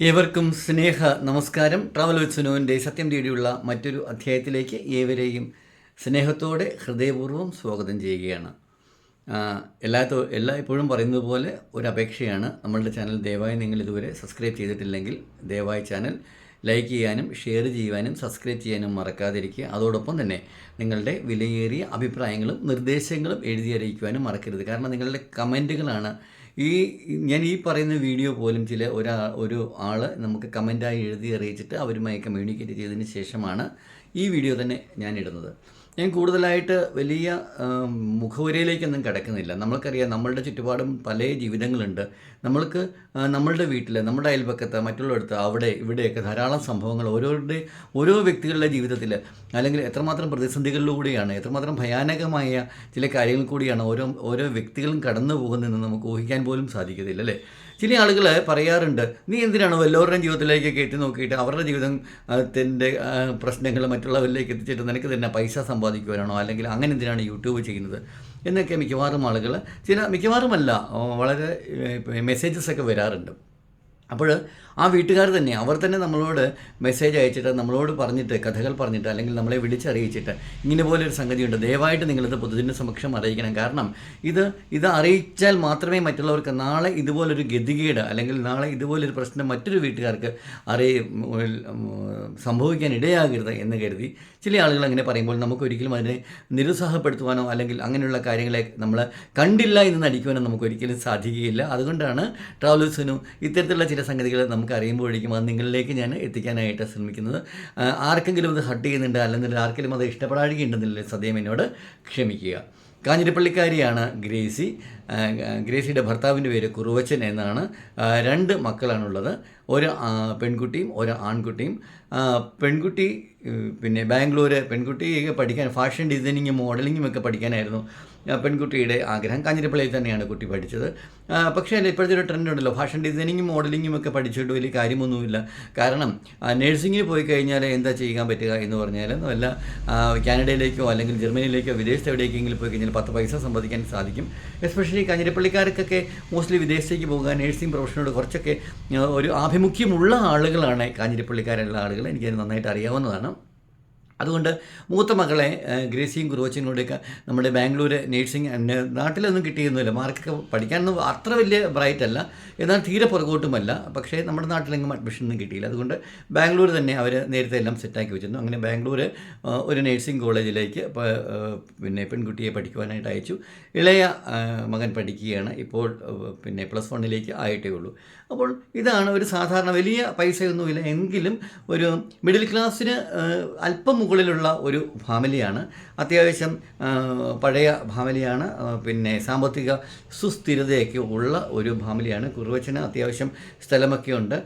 ഏവർക്കും സ്നേഹ നമസ്കാരം. Travel with സുനുവിന്റെ സത്യം തേടിയുള്ള മറ്റൊരു അധ്യായത്തിലേക്ക് ഏവരെയും സ്നേഹത്തോടെ ഹൃദയപൂർവം സ്വാഗതം ചെയ്യുകയാണ്. എല്ലാ എല്ലാ ഇപ്പോഴും പറയുന്നത് പോലെ ഒരു അപേക്ഷയാണ്. നമ്മളുടെ ചാനൽ ദയവായി നിങ്ങൾ ഇതുവരെ സബ്സ്ക്രൈബ് ചെയ്തിട്ടില്ലെങ്കിൽ ദയവായി ചാനൽ ലൈക്ക് ചെയ്യാനും ഷെയർ ചെയ്യുവാനും സബ്സ്ക്രൈബ് ചെയ്യാനും മറക്കാതിരിക്കുക. അതോടൊപ്പം തന്നെ നിങ്ങളുടെ വിലയേറിയ അഭിപ്രായങ്ങളും നിർദ്ദേശങ്ങളും എഴുതി അറിയിക്കുവാനും മറക്കരുത്. കാരണം നിങ്ങളുടെ കമന്റുകളാണ് ഈ ഞാൻ ഈ പറയുന്ന വീഡിയോ പോലും ചില ഒരാ ഒരു ആൾ നമുക്ക് കമന്റായി എഴുതി അറിയിച്ചിട്ട് അവരുമായി കമ്മ്യൂണിക്കേറ്റ് ചെയ്തതിന് ശേഷമാണ് ഈ വീഡിയോ തന്നെ ഞാൻ ഇടുന്നത്. ഞാൻ കൂടുതലായിട്ട് വലിയ മുഖവുരയിലേക്കൊന്നും കിടക്കുന്നില്ല. നമ്മൾക്കറിയാം നമ്മളുടെ ചുറ്റുപാടും പല ജീവിതങ്ങളുണ്ട്. നമ്മൾക്ക് നമ്മളുടെ വീട്ടിൽ നമ്മുടെ അയൽപക്കത്ത് മറ്റുള്ളിടത്ത് അവിടെ ഇവിടെയൊക്കെ ധാരാളം സംഭവങ്ങൾ ഓരോരുടെ ഓരോ വ്യക്തികളുടെ ജീവിതത്തിൽ അല്ലെങ്കിൽ എത്രമാത്രം പ്രതിസന്ധികളിലൂടെയാണ് എത്രമാത്രം ഭയാനകമായ ചില കാര്യങ്ങൾ കൂടിയാണ് ഓരോ ഓരോ വ്യക്തികളും കടന്നു പോകുന്നതെന്ന് നമുക്ക് ഊഹിക്കാൻ പോലും സാധിക്കത്തില്ല അല്ലേ? ചില ആളുകൾ പറയാറുണ്ട് നീ എന്തിനാണ് വല്ലവരുടെയും ജീവിതത്തിലേക്ക് കയറ്റി നോക്കിയിട്ട് അവരുടെ ജീവിതത്തിന്റെ പ്രശ്നങ്ങൾ മറ്റുള്ളവരിലേക്ക് എത്തിച്ചിട്ട് നിനക്ക് തന്നെ പൈസ സമ്പാദിക്കുവാനാണോ? അല്ലെങ്കിൽ അങ്ങനെ എന്തിനാണ് യൂട്യൂബ് ചെയ്യുന്നത്? എന്നൊക്കെ മിക്കവാറും ആളുകൾ ചില മിക്കവാറുമല്ല വളരെ മെസ്സേജസ് ഒക്കെ വരാറുണ്ട്. അപ്പോൾ ആ വീട്ടുകാർ തന്നെ അവർ തന്നെ നമ്മളോട് മെസ്സേജ് അയച്ചിട്ട് നമ്മളോട് പറഞ്ഞിട്ട് കഥകൾ പറഞ്ഞിട്ട് അല്ലെങ്കിൽ നമ്മളെ വിളിച്ചറിയിച്ചിട്ട് ഇങ്ങനെ പോലൊരു സംഗതിയുണ്ട്. ദയവായിട്ട് നിങ്ങളിത് പൊതുജന സമക്ഷം അറിയിക്കണം. കാരണം ഇത് ഇത് അറിയിച്ചാൽ മാത്രമേ മറ്റുള്ളവർക്ക് നാളെ ഇതുപോലൊരു ഗതികേട് അല്ലെങ്കിൽ നാളെ ഇതുപോലൊരു പ്രശ്നം മറ്റൊരു വീട്ടുകാർക്ക് അറിയ സംഭവിക്കാൻ ഇടയാകരുത് എന്ന് കരുതി ചില ആളുകൾ അങ്ങനെ പറയുമ്പോൾ നമുക്ക് ഒരിക്കലും അതിനെ നിരുത്സാഹപ്പെടുത്തുവാനോ അല്ലെങ്കിൽ അങ്ങനെയുള്ള കാര്യങ്ങളെ നമ്മൾ കണ്ടില്ല എന്ന് നടിക്കുവാനോ നമുക്ക് ഒരിക്കലും സാധിക്കുകയില്ല. അതുകൊണ്ടാണ് ട്രാവലേഴ്സിനും ഇത്തരത്തിലുള്ള ചില സംഗതികൾ നമുക്ക് അറിയുമ്പോഴേക്കും അത് നിങ്ങളിലേക്ക് ഞാൻ എത്തിക്കാനായിട്ട് ശ്രമിക്കുന്നത്. ആർക്കെങ്കിലും അത് ഹട്ട് ചെയ്യുന്നുണ്ട് അല്ലെങ്കിൽ ആർക്കെങ്കിലും അത് ഇഷ്ടപ്പെടാഴുകയുണ്ടെന്നില്ല സദ്യം എന്നോട് ക്ഷമിക്കുക. കാഞ്ഞിരപ്പള്ളിക്കാരിയാണ് ഗ്രേസി. ഗ്രേസിയുടെ ഭർത്താവിന്റെ പേര് കുറുവച്ചൻ എന്നാണ്. രണ്ട് മക്കളാണുള്ളത്. ഒരു പെൺകുട്ടിയും ഒരു ആൺകുട്ടിയും. പെൺകുട്ടി പിന്നെ ബാംഗ്ലൂർ പെൺകുട്ടി പഠിക്കാൻ ഫാഷൻ ഡിസൈനിങ്ങും മോഡലിങ്ങും ഒക്കെ പഠിക്കാനായിരുന്നു. പെൺകുട്ടിയുടെ ആഗ്രഹം. കാഞ്ഞിരപ്പള്ളിയിൽ തന്നെയാണ് കുട്ടി പഠിച്ചത്. പക്ഷേ അല്ല ഇപ്പോഴത്തെ ഒരു ട്രെൻഡ് ഉണ്ടല്ലോ. ഫാഷൻ ഡിസൈനിങ്ങും മോഡലിങ്ങും ഒക്കെ പഠിച്ചിട്ട് വലിയ കാര്യമൊന്നുമില്ല. കാരണം നഴ്സിങ്ങിന് പോയി കഴിഞ്ഞാൽ എന്താ ചെയ്യാൻ പറ്റുക എന്ന് പറഞ്ഞാൽ വല്ല കാനഡയിലേക്കോ അല്ലെങ്കിൽ ജർമ്മനിയിലേക്കോ വിദേശത്ത് എവിടേക്കെങ്കിലും പോയി കഴിഞ്ഞാൽ പത്ത് പൈസ സമ്പാദിക്കാൻ സാധിക്കും. എസ്പെഷ്യലി കാഞ്ഞിരപ്പള്ളിക്കാർക്കൊക്കെ മോസ്റ്റ്ലി വിദേശത്തേക്ക് പോകുക നഴ്സിംഗ് പ്രൊഫഷനോട് കുറച്ചൊക്കെ ഒരു ആഭിമുഖ്യമുള്ള ആളുകളാണ് കാഞ്ഞിരപ്പള്ളിക്കാരുള്ള ആളുകൾ. എനിക്കത് നന്നായിട്ട് അറിയാവുന്നതാണ്. അതുകൊണ്ട് മൂത്ത മകളെ ഗ്രേസിയും കുറുവച്ചനോടെയൊക്കെ നമ്മുടെ ബാംഗ്ലൂർ നേഴ്സിംഗ് നാട്ടിലൊന്നും കിട്ടിയൊന്നുമില്ല. മാർക്കൊക്കെ പഠിക്കാനൊന്നും അത്ര വലിയ ബ്രൈറ്റ് അല്ല എന്നാൽ തീരെ പുറകോട്ടുമല്ല. പക്ഷേ നമ്മുടെ നാട്ടിലെങ്ങും അഡ്മിഷനൊന്നും കിട്ടിയില്ല. അതുകൊണ്ട് ബാംഗ്ലൂർ തന്നെ അവർ നേരത്തെ എല്ലാം സെറ്റാക്കി വെച്ചിരുന്നു. അങ്ങനെ ബാംഗ്ലൂർ ഒരു നേഴ്സിംഗ് കോളേജിലേക്ക് പിന്നെ പെൺകുട്ടിയെ പഠിക്കുവാനായിട്ട് അയച്ചു. ഇളയ മകൻ പഠിക്കുകയാണ്. ഇപ്പോൾ പിന്നെ പ്ലസ് വണ്ണിലേക്ക് ആയിട്ടേ ഉള്ളൂ. അപ്പോൾ ഇതാണ് ഒരു സാധാരണ വലിയ പൈസയൊന്നുമില്ല. എങ്കിലും ഒരു മിഡിൽ ക്ലാസ്സിന് അല്പം മുകളിലുള്ള ഒരു ഫാമിലിയാണ് അത്യാവശ്യം പഴയ ഫാമിലിയാണ് പിന്നെ സാമ്പത്തിക സുസ്ഥിരതയൊക്കെ ഉള്ള ഒരു ഫാമിലിയാണ് കുറുവച്ചന് അത്യാവശ്യം സ്ഥലമൊക്കെ ഉണ്ട്.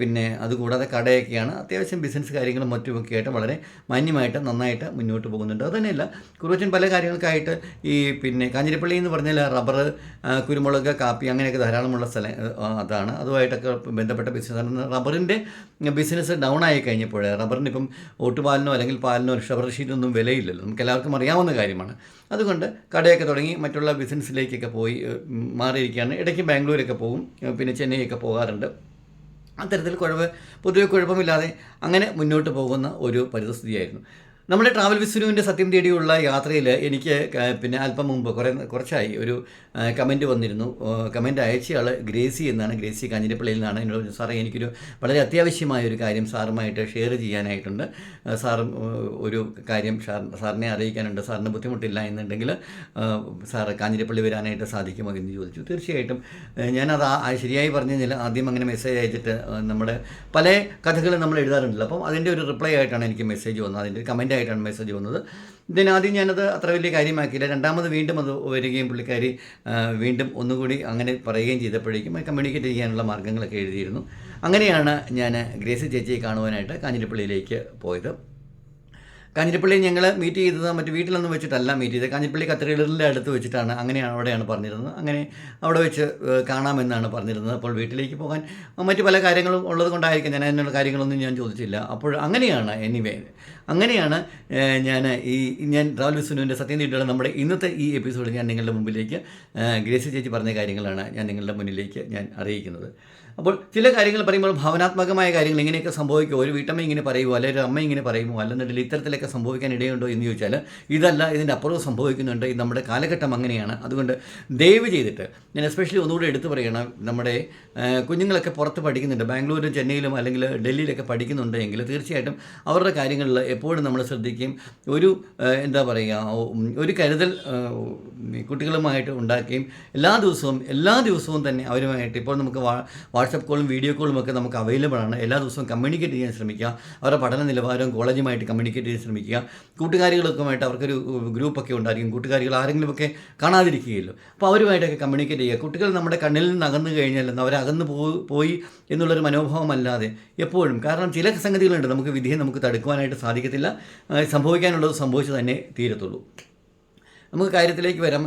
പിന്നെ അതുകൂടാതെ കടയൊക്കെയാണ്. അത്യാവശ്യം ബിസിനസ് കാര്യങ്ങളും മറ്റുമൊക്കെ ആയിട്ട് വളരെ മാന്യമായിട്ട് നന്നായിട്ട് മുന്നോട്ട് പോകുന്നുണ്ട്. അതുതന്നെയല്ല കുറുവച്ചൻ പല കാര്യങ്ങൾക്കായിട്ട് ഈ പിന്നെ കാഞ്ഞിരപ്പള്ളി എന്ന് പറഞ്ഞാൽ റബ്ബർ കുരുമുളക് കാപ്പി അങ്ങനെയൊക്കെ ധാരാളമുള്ള സ്ഥലം അതാണ്. അതാണ് അതുമായിട്ടൊക്കെ ബന്ധപ്പെട്ട ബിസിനസ്സാണ് റബ്ബറിന്റെ ബിസിനസ് ഡൗൺ ആയി കഴിഞ്ഞപ്പോൾ റബ്ബറിന് ഇപ്പം ഓട്ടുപാലിനോ അല്ലെങ്കിൽ പാലിനോ ഷബർ ഷീറ്റൊന്നും വിലയില്ലല്ലോ. നമുക്ക് എല്ലാവർക്കും അറിയാവുന്ന കാര്യമാണ്. അതുകൊണ്ട് കടയൊക്കെ തുടങ്ങി മറ്റുള്ള ബിസിനസ്സിലേക്കൊക്കെ പോയി മാറിയിരിക്കുകയാണ്. ഇടയ്ക്ക് ബാംഗ്ലൂരൊക്കെ പോകും പിന്നെ ചെന്നൈയൊക്കെ പോകാറുണ്ട്. അത്തരത്തിൽ കുഴപ്പം പൊതുവെ കുഴപ്പമില്ലാതെ അങ്ങനെ മുന്നോട്ട് പോകുന്ന ഒരു പരിതസ്ഥിതിയായിരുന്നു. നമ്മുടെ ട്രാവൽ വിസ്നുവിന്റെ സത്യം തേടിയുള്ള യാത്രയിൽ എനിക്ക് പിന്നെ അല്പം മുമ്പ് കുറേ കുറച്ചായി ഒരു കമന്റ് വന്നിരുന്നു. കമന്റ് അയച്ചയാൾ ഗ്രേസി എന്നാണ്. ഗ്രേസി കാഞ്ഞിരപ്പള്ളിയിൽ നിന്നാണ് എന്നോട് സാറേ എനിക്കൊരു വളരെ അത്യാവശ്യമായ ഒരു കാര്യം സാറുമായിട്ട് ഷെയർ ചെയ്യാനായിട്ടുണ്ട്. സാർ ഒരു കാര്യം സാറിനെ അറിയിക്കാനുണ്ട്. സാറിന് ബുദ്ധിമുട്ടില്ല എന്നുണ്ടെങ്കിൽ സാർ കാഞ്ഞിരപ്പള്ളി വരാനായിട്ട് സാധിക്കുമോ എന്ന് ചോദിച്ചു. തീർച്ചയായിട്ടും ഞാനത് ആ- പറഞ്ഞു ശരിയായി പറഞ്ഞതിൽ ആദ്യം അങ്ങനെ മെസ്സേജ് അയച്ചിട്ട് നമ്മുടെ പല കഥകളും നമ്മൾ എഴുതാറുണ്ടല്ലോ. അപ്പം അതിന്റെ ഒരു റിപ്ലൈ ആയിട്ടാണ് എനിക്ക് മെസ്സേജ് വന്നത്. അതിന്റെ കമന്റ് ആയിട്ടാണ് മെസ്സേജ് വന്നത്. ഇതിനാദ്യം ഞാനത് അത്ര വലിയ കാര്യമാക്കിയില്ല. രണ്ടാമത് വീണ്ടും അത് വരികയും പുള്ളിക്കാരി വീണ്ടും ഒന്നുകൂടി അങ്ങനെ പറയുകയും ചെയ്തപ്പോഴേക്കും കമ്മ്യൂണിക്കേറ്റ് ചെയ്യാനുള്ള മാർഗങ്ങളൊക്കെ എഴുതിയിരുന്നു. അങ്ങനെയാണ് ഞാൻ ഗ്രേസി ചേച്ചിയെ കാണുവാനായിട്ട് കാഞ്ഞിരപ്പള്ളിയിലേക്ക് പോയത്. കാഞ്ഞിരപ്പള്ളി ഞങ്ങൾ മീറ്റ് ചെയ്തത് മറ്റു വീട്ടിലൊന്നും വെച്ചിട്ടല്ല മീറ്റ് ചെയ്തത്. കാഞ്ഞിരപ്പള്ളി കത്തീഡ്രലിന്റെ അടുത്ത് വെച്ചിട്ടാണ് അങ്ങനെയാണ് അവിടെയാണ് പറഞ്ഞിരുന്നത്. അങ്ങനെ അവിടെ വെച്ച് കാണാമെന്നാണ് പറഞ്ഞിരുന്നത്. അപ്പോൾ വീട്ടിലേക്ക് പോകാൻ മറ്റു പല കാര്യങ്ങളും ഉള്ളത് കൊണ്ടായിരിക്കും. ഞാൻ അതിനുള്ള കാര്യങ്ങളൊന്നും ഞാൻ ചോദിച്ചില്ല. അപ്പോൾ അങ്ങനെയാണ് എനിവേ അങ്ങനെയാണ് ഞാൻ ഈ ഞാൻ രാഹുൽ വിസ്വനുവിന്റെ സത്യം തീട്ടുള്ള നമ്മുടെ ഇന്നത്തെ ഈ എപ്പിസോഡിൽ ഞാൻ നിങ്ങളുടെ മുമ്പിലേക്ക് ഗ്രേസി ചേച്ചി പറഞ്ഞ കാര്യങ്ങളാണ് ഞാൻ നിങ്ങളുടെ മുന്നിലേക്ക് ഞാൻ അറിയിക്കുന്നത്. അപ്പോൾ ചില കാര്യങ്ങൾ പറയുമ്പോൾ ഭാവനാത്മകമായ കാര്യങ്ങൾ ഇങ്ങനെയൊക്കെ സംഭവിക്കുമോ ഒരു വീട്ടമ്മ ഇങ്ങനെ പറയുമോ അല്ലെങ്കിൽ ഒരു അമ്മ ഇങ്ങനെ പറയുമോ അല്ലെന്നുണ്ടെങ്കിൽ ഇത്തരത്തിലൊക്കെ സംഭവിക്കാൻ ഇടയുണ്ടോ എന്ന് ചോദിച്ചാൽ ഇതല്ല ഇതിന്റെ അപ്പുറവും സംഭവിക്കുന്നുണ്ട്. ഇത് നമ്മുടെ കാലഘട്ടം അങ്ങനെയാണ്. അതുകൊണ്ട് ദയവ് ചെയ്തിട്ട് ഞാൻ എസ്പെഷ്യലി ഒന്നുകൂടി എടുത്തു പറയണം നമ്മുടെ കുഞ്ഞുങ്ങളൊക്കെ പുറത്ത് പഠിക്കുന്നുണ്ട്. ബാംഗ്ലൂരും ചെന്നൈയിലും അല്ലെങ്കിൽ ഡൽഹിയിലൊക്കെ പഠിക്കുന്നുണ്ടെങ്കിൽ തീർച്ചയായിട്ടും അവരുടെ കാര്യങ്ങളിൽ എപ്പോഴും നമ്മൾ ശ്രദ്ധിക്കുകയും ഒരു എന്താ പറയുക ഒരു കരുതൽ കുട്ടികളുമായിട്ട് ഉണ്ടാക്കുകയും എല്ലാ ദിവസവും എല്ലാ ദിവസവും തന്നെ അവരുമായിട്ട് ഇപ്പോൾ നമുക്ക് വാ വാട്സപ്പ് കോളും വീഡിയോ കോളും ഒക്കെ നമുക്ക് അവൈലബിൾ ആണ്. എല്ലാ ദിവസവും കമ്മ്യൂണിക്കേറ്റ് ചെയ്യാൻ ശ്രമിക്കുക. അവരുടെ പഠന നിലവാരവും കോളേജുമായിട്ട് കമ്മ്യൂണിക്കേറ്റ് ചെയ്യാൻ ശ്രമിക്കുക. കൂട്ടുകാരികളൊക്കെ അവർക്കൊരു ഗ്രൂപ്പൊക്കെ ഉണ്ടായിരിക്കും. കൂട്ടുകാരികൾ ആരെങ്കിലുമൊക്കെ കാണാതിരിക്കുകയല്ലോ. അപ്പോൾ അവരുമായിട്ടൊക്കെ കമ്മ്യൂണിക്കേറ്റ് ചെയ്യുക. കുട്ടികൾ നമ്മുടെ കണ്ണിൽ നിന്ന് അകന്നു കഴിഞ്ഞാൽ അവർ അകന്നു പോയി എന്നുള്ളൊരു മനോഭാവമല്ലാതെ എപ്പോഴും. കാരണം ചില സംഗതികളുണ്ട്. നമുക്ക് വിധിയെ നമുക്ക് തടുക്കുവാനായിട്ട് സാധിക്കത്തില്ല. സംഭവിക്കാനുള്ളത് സംഭവിച്ചു തന്നെ തീരത്തുള്ളൂ. നമുക്ക് കാര്യത്തിലേക്ക് വരാം.